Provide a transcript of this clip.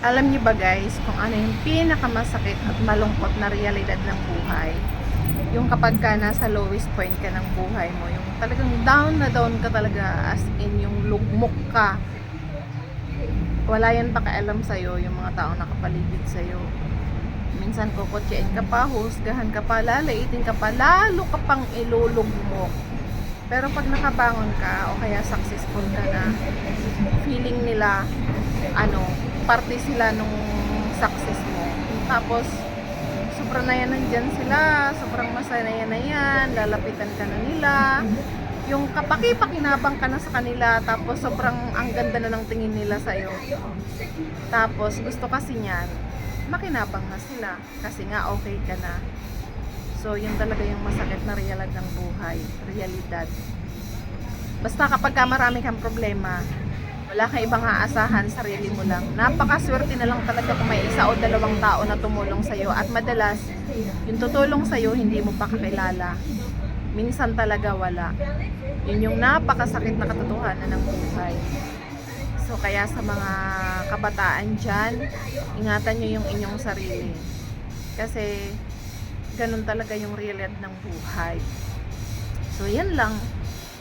Alam niyo ba guys, kung ano yung pinakamasakit at malungkot na realidad ng buhay? Yung kapag ka nasa lowest point ka ng buhay mo, yung talagang down na down ka talaga as in yung lugmok ka. Wala yan pakialam sa'yo, yung mga tao nakapaligid sa'yo. Minsan kukutyain ka pa, husgahan ka pa, lalaitin ka pa, lalo ka pang ilulugmok. Pero pag nakabangon ka o kaya successful ka na, feeling nila ano, parte sila nung success mo. Tapos, sobrang na yan nandyan sila, sobrang masaya na yan, lalapitan ka na nila. Yung kapaki-pakinabang ka na sa kanila, tapos sobrang ang ganda na ng tingin nila sa'yo. Tapos, gusto kasi niyan, makinabang na sila. Kasi nga, okay ka na. So, yun talaga yung masakit na realidad ng buhay. Realidad. Basta kapag ka marami kang problema, wala kang ibang aasahan, sarili mo lang. Napakaswerte na lang talaga kung may isa o dalawang tao na tumulong sa'yo. At madalas, yung tutulong sa'yo, hindi mo pa kakilala. Minsan talaga wala. Yun yung napakasakit na katotohanan ng buhay. So, kaya sa mga kabataan dyan, ingatan nyo yung inyong sarili. Kasi, ganun talaga yung realidad ng buhay. So, yan lang.